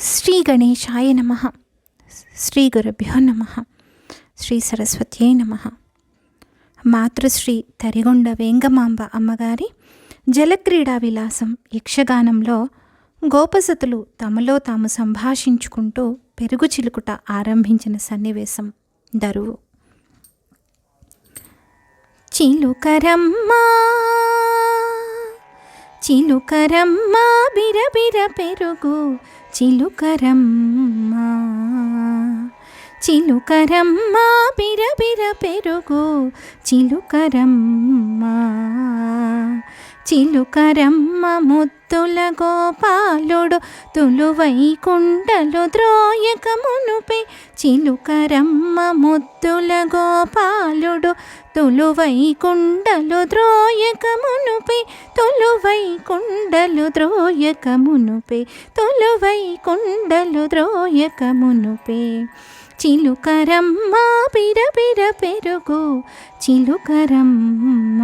శ్రీ గణేశాయ నమ. శ్రీ గురుభ్యో నమ. శ్రీ సరస్వత్యై నమ. మాతృశ్రీ తరిగొండ వేంగమాంబ అమ్మగారి జలక్రీడా విలాసం యక్షగానంలో గోపసతులు తమలో తాము సంభాషించుకుంటూ పెరుగు చిలుకుట ఆరంభించిన సన్నివేశం దరువు. చిలుకరమ్మా చిలుకరమ్మా బిరబిర పెరుగు చిలుకరం చిలుకరమ్మ బిర బిరబిర పెరుగు. చిలుకరమ్మా. చిలుకరమ్మ ముద్దుల గోపాలుడు తులువై కుండలు ద్రోయక మునుపే చిలుకరమ్మ ముద్దుల గోపాలుడు తులువై కుండలు ద్రోయక మునుపే తొలువై కుండలు ద్రోయక మునుపే తొలువై కుండలు ద్రోయక మునుపే చిలుకరమ్మ పిర పిర పెరుగు చిలుకరమ్మ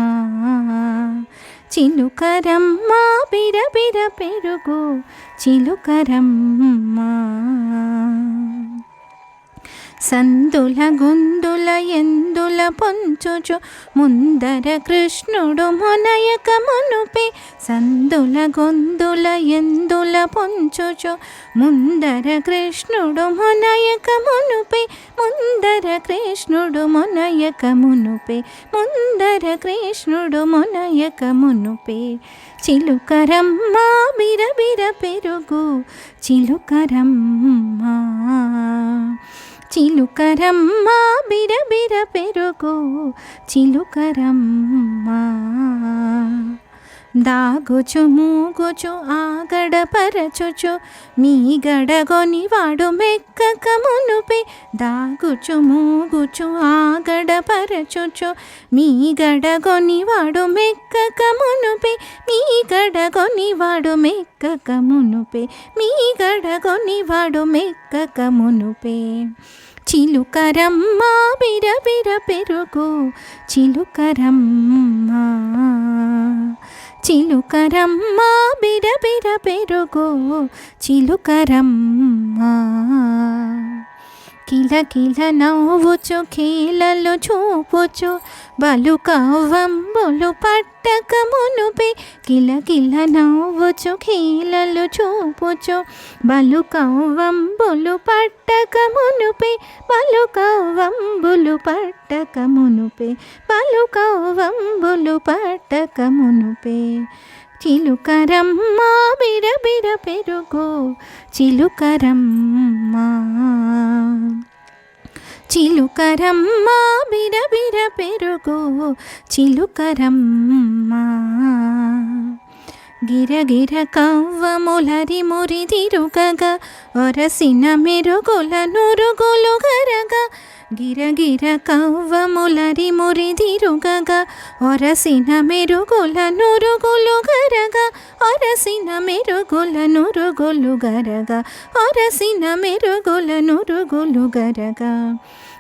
చిలుకరమ్మ బిర బిర పెరుగు చిలుకరమ్మ. సందుల గుందుల ఎందుల పొంచుచు ముందర కృష్ణుడు మునయక మునుపే సందుల గొందుల ఎందుల పొంచుచు ముందర కృష్ణుడు మునయక మునుపే ముందర కృష్ణుడు మునయక మునుపే ముందర కృష్ణుడు మునయక మునుపే చిలుకరమ్మ బిరబిర పెరుగు చిలుకరమ్మ చిలుకరమ్మ బిరబిర పెరుగు. చిలుకరమ్మ. దాగుచు మూగుచు ఆగడపరచుచు మీ గడగొని వాడు మెక్కక మునుపే. దాగుచు మూగుచు ఆగడపరచుచు మీ గడగొని వాడు మెక్కక మునుపే. మీ గడగొని వాడు మెక్కక మునుపే. మీ గడగొని వాడు మెక్కక మునుపే. చిలుకరమ్మ బిరబిర పెరుగు. చిలుకరమ్మ. చిలుకరమ్మ బిరబిర పెరుగు చిలుకరమ్మ. కిల కిల నవ్వుచు కీలలు చూపుచు బలు కవ్వంబులు పట్టక మునుపే కిల కిల నవ్వుచు కీలలు చూపుచు బలు కవ్వంబులు పట్టక మునుపే బలు కవ్వంబులు పట్టక మునుపే బలు కవ్వంబులు పట్టక మునుపే. చిలుకరమ్మ బిర పెరుగు చిలుకరమ్మ చిలుకరమ్మ బిరబిర పెరుగు చిలుకరమ్మ. గిరగిర కవ్వములరి మురి తిరుగగా ఒరసిన మెరుగుల నురుగులు గరగా. గిరగిర కవ్వములరి మురి తిరుగగా ఒరసిన మెరుగుల నురుగులు గరగా. ఒరసిన మెరుగుల నురుగులు గరగా ఒరసిన మెరుగుల నురుగులు గరగా.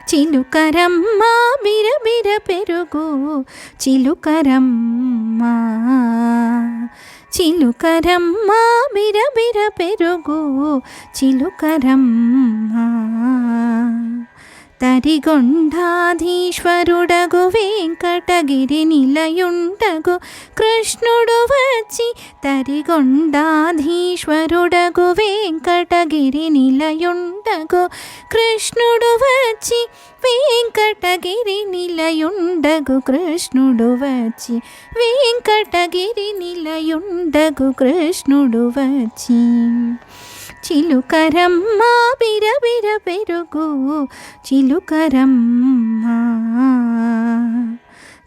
చిలుకరమ్మ బిరబిర పెరుగు చిలుకరమ్మ చిలుకరమ్మ బిరబిర పెరుగు చిలుకరమ్మ. తరిగొండాధీశ్వరుడగు వెంకటగిరి నిలయుండగు. కృష్ణుడు వచ్చి తరిగొండాధీశ్వరుడగు వెంకటగిరి నిలయుండగు. కృష్ణుడు వచ్చి వెంకటగిరి నిలయుండగు కృష్ణుడు వచ్చి వెంకటగిరి నిలయుండగు. కృష్ణుడు వచ్చి చిలుకరమ్మ బిరబిర పెరుగు చిలుకరమ్మ.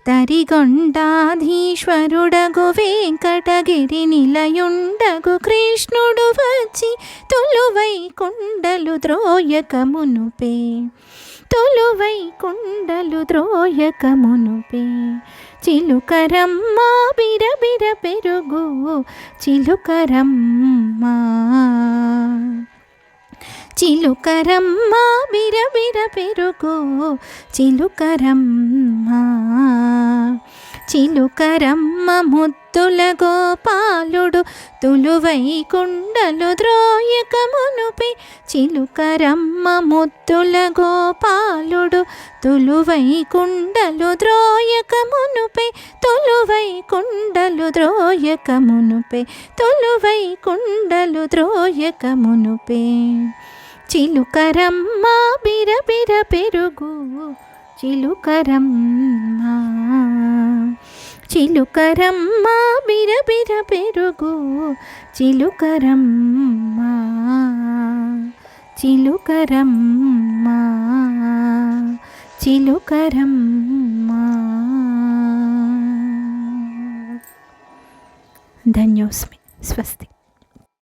తరిగొండాధీశ్వరుడగు వెంకటగిరి నిలయుండగు కృష్ణుడు వచ్చి తొలువై కుండలు ద్రోయక మునుపే తొలువై కుండలు ద్రోయక మునుపే చిలుకరమ్మ బిరబిర పెరుగు చిలుకరమ్మ. చిలుకరమ్మ బిరబిర పెరుగు చిలుకరమ్మ. చిలుకరమ్మ ముద్దుల గోపాలుడు తులువై కుండలు ద్రోయక మునుపే చిలుకరమ్మ ముద్దుల గోపాలుడు తులువై కుండలు ద్రోయక మునుపే తొలువై కుండలు ద్రోయక మునుపే తొలువై కుండలు ద్రోయక మునుపే చిలుకరమ్మ బిరబిర పెరుగు చిలుకరమ్మ చిలుకరమ్మ బిరబిర పెరుగు. చిలుకరమ్మ చిలుకరమ్మ చిలుకరమ్మ. ధన్యోస్మి. స్వస్తి.